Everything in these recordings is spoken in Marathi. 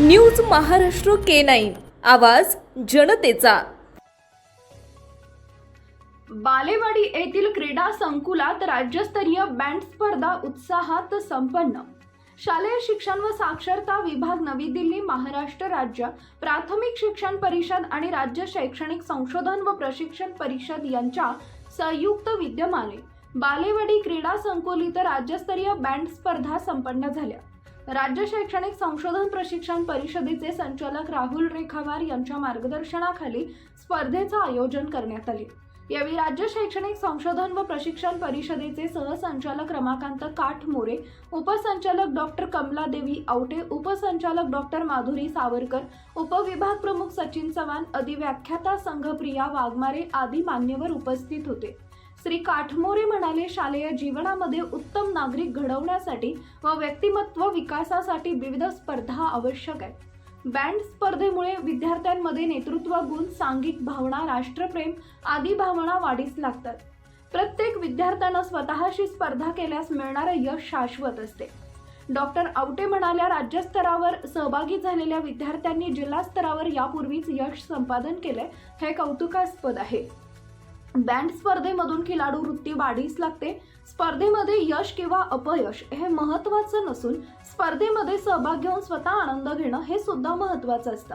News Maharashtra K nine. आवाज जनतेचा. बालेवाडी येथील क्रीडा संकुलात राज्यस्तरीय बँड स्पर्धा उत्साहात संपन्न. शालेय शिक्षण व साक्षरता विभाग नवी दिल्ली महाराष्ट्र राज्य प्राथमिक शिक्षण परिषद आणि राज्य शैक्षणिक संशोधन व प्रशिक्षण परिषद यांच्या संयुक्त विद्यमाने बालेवाडी क्रीडा संकुल इथं राज्यस्तरीय बँड स्पर्धा संपन्न झाल्या. राज्य शैक्षणिक संशोधन प्रशिक्षण परिषदेचे संचालक राहुल रेखावार यांच्या मार्गदर्शनाखाली स्पर्धेचं आयोजन करण्यात आले. यावेळी राज्य शैक्षणिक संशोधन व प्रशिक्षण परिषदेचे सहसंचालक रमाकांत काठमोरे उपसंचालक डॉक्टर कमलादेवी आवटे उपसंचालक डॉक्टर माधुरी सावरकर उपविभाग प्रमुख सचिन चव्हाण अधिव्याख्याता संघप्रिया वाघमारे आदी मान्यवर उपस्थित होते. श्री काठमोरे म्हणाले शालेय जीवनामध्ये उत्तम नागरिक घडवण्यासाठी व व्यक्तिमत्व विकासासाठी विविध स्पर्धा आवश्यक आहेत. बँड स्पर्धेमुळे विद्यार्थ्यांमध्ये नेतृत्व गुण सांघिक भावना राष्ट्रप्रेम आदी भावना वाढीस लागतात. प्रत्येक विद्यार्थ्यानं स्वतःशी स्पर्धा केल्यास मिळणारं यश शाश्वत असते. डॉक्टर आवटे म्हणाल्या राज्यस्तरावर सहभागी झालेल्या विद्यार्थ्यांनी जिल्हा स्तरावर यापूर्वीच यश संपादन केले हे कौतुकास्पद आहे. बँड स्पर्धेमधून खिलाडू वृत्ती वाढीस लागते. स्पर्धेमध्ये यश किंवा अपयश हे महत्त्वाचं नसून स्पर्धेमध्ये सहभाग घेऊन स्वतः आनंद घेणं हे सुद्धा महत्त्वाचं असतं.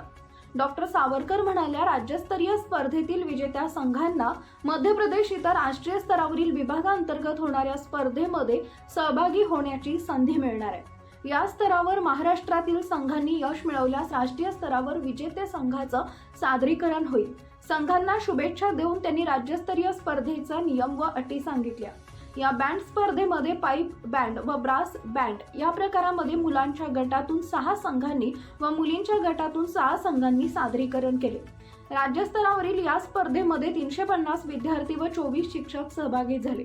डॉक्टर सावरकर म्हणाल्या राज्यस्तरीय स्पर्धेतील विजेत्या संघांना मध्य प्रदेश इतर राष्ट्रीय स्तरावरील विभागांतर्गत होणाऱ्या स्पर्धेमध्ये सहभागी होण्याची संधी मिळणार आहे. या स्तरावर महाराष्ट्रातील संघांनी यश मिळवल्यास राष्ट्रीय स्तरावर विजेते संघाचं सादरीकरण होईल. संघांना शुभेच्छा देऊन त्यांनी राज्यस्तरीय स्पर्धेचा नियम व अटी सांगितल्या. या बँड स्पर्धेमध्ये पाईप बँड व ब्रास बँड या प्रकारामध्ये मुलांच्या गटातून सहा संघांनी व मुलींच्या गटातून सहा संघांनी सादरीकरण केले. राज्यस्तरावरील या स्पर्धेमध्ये तीनशे पन्नास विद्यार्थी व चोवीस शिक्षक सहभागी झाले.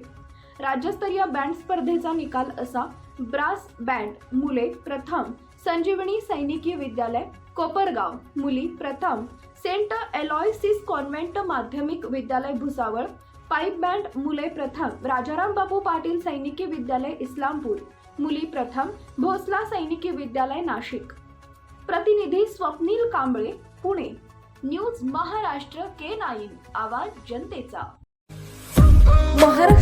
राज्यस्तरीय बँड स्पर्धेचा निकाल असा ब्रास बँड मुले प्रथम संजीवनी सैनिकी विद्यालय कोपरगाव. मुली प्रथम सेंट एलॉयसिस कॉन्व्हेंट माध्यमिक विद्यालय भुसावळ. पाईप बँड मुले प्रथम राजाराम बापू पाटील सैनिकी विद्यालय इस्लामपूर. मुली प्रथम भोसला सैनिकी विद्यालय नाशिक. प्रतिनिधी Swapnil Kamble Pune. News Maharashtra K nine आवाज जनतेचा.